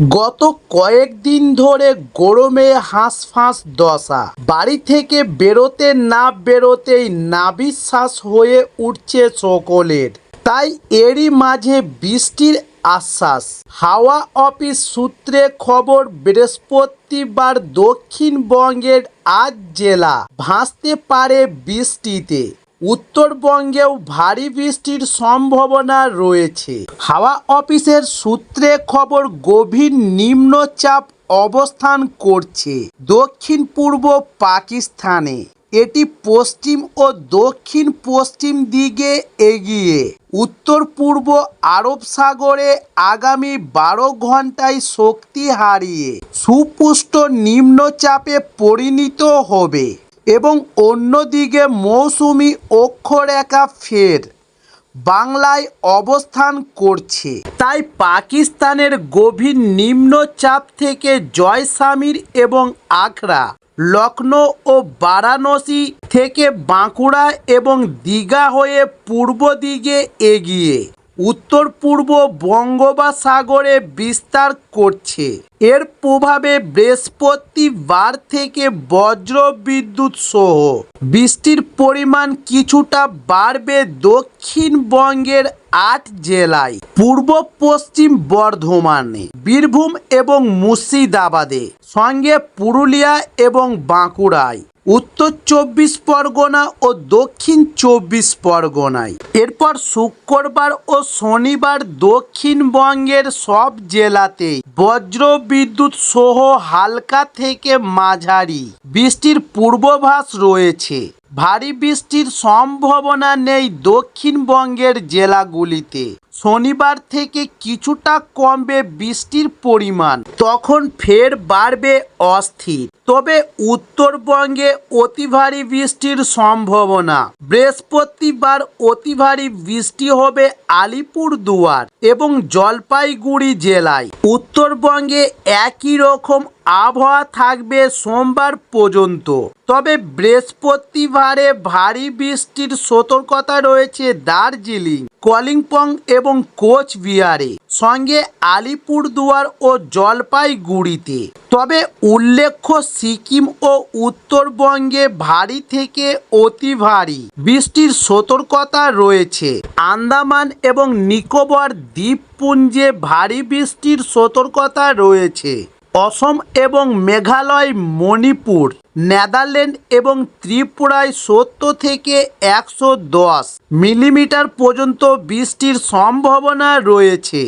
গত কয়েকদিন ধরে গরমে হাঁসফাঁস দশা। বাড়ি থেকে বেরোতে না বেরোতেই নাবিশ্বাস হয়ে উঠছে সকলের। তাই এরই মাঝে বৃষ্টির আশ্বাস। হাওয়া অফিস সূত্রে খবর, বৃহস্পতিবার দক্ষিণবঙ্গের আজ জেলা ভাসতে পারে বৃষ্টিতে। উত্তরবঙ্গেও ভারী বৃষ্টির সম্ভাবনা রয়েছে। হাওয়া অফিসের সূত্রে খবর, গভীর নিম্নচাপ অবস্থান করছে দক্ষিণ পূর্ব পাকিস্তানে। এটি পশ্চিম ও দক্ষিণ পশ্চিম দিকে এগিয়ে। উত্তর পূর্ব আরব সাগরে আগামী বারো ঘন্টায় শক্তি হারিয়ে সুপুষ্ট নিম্নচাপে পরিণত হবে। এবং অন্যদিকে মৌসুমি অক্ষরেখা ফের বাংলায় অবস্থান করছে। তাই পাকিস্তানের গভীর নিম্নচাপ থেকে জয়সামির এবং আখড়া, লখনৌ ও বারাণসী থেকে বাঁকুড়া এবং দীঘা হয়ে পূর্ব দিকে এগিয়ে। উত্তর পূর্ব বঙ্গোপসাগরে বিস্তার করছে। এর প্রভাবে বৃহস্পতিবার থেকে বজ্র বিদ্যুৎ সহ বৃষ্টির পরিমাণ কিছুটা বাড়বে দক্ষিণবঙ্গের আট জেলায়, পূর্ব পশ্চিম বর্ধমানে, বীরভূম এবং মুর্শিদাবাদে, সঙ্গে পুরুলিয়া এবং বাঁকুড়ায়। উত্তর চব্বিশ পরগনা ও দক্ষিণ চব্বিশ পরগনায়। এরপর শুক্রবার ও শনিবার দক্ষিণবঙ্গের সব জেলাতে বজ্র বিদ্যুৎ সহ হালকা থেকে মাঝারি বৃষ্টির পূর্বভাস রয়েছে। ভারী বৃষ্টির সম্ভাবনা নেই দক্ষিণবঙ্গের জেলাগুলিতে। শনিবার থেকে কিছুটা কমবে বৃষ্টির পরিমাণ। তখন ফের বাড়বে অস্থির। তবে উত্তরবঙ্গে অতি ভারী বৃষ্টির সম্ভাবনা। বৃহস্পতিবার অতি ভারী বৃষ্টি হবে আলিপুর দুয়ার এবং জলপাইগুড়ি জেলায়। উত্তরবঙ্গে একই রকম আবহাওয়া থাকবে সোমবার পর্যন্ত। তবে বৃহস্পতিবারে ভারী বৃষ্টির সতর্কতা রয়েছে দার্জিলিং, কলিম্পং এবং কোচবিহারে। সঙ্গে আলিপুরদুয়ার ও জলপাইগুড়িতে। তবে উল্লেখ্য সিকিম ও উত্তরবঙ্গে ভারী থেকে অতি ভারী বৃষ্টির সতর্কতা রয়েছে। আন্দামান এবং নিকোবর দ্বীপপুঞ্জে ভারী বৃষ্টির সতর্কতা রয়েছে। অসম এবং মেঘালয়, মণিপুর, নেদারল্যান্ড এবং ত্রিপুরায় সত্তর থেকে একশো দশ মিলিমিটার পর্যন্ত বৃষ্টির সম্ভাবনা রয়েছে।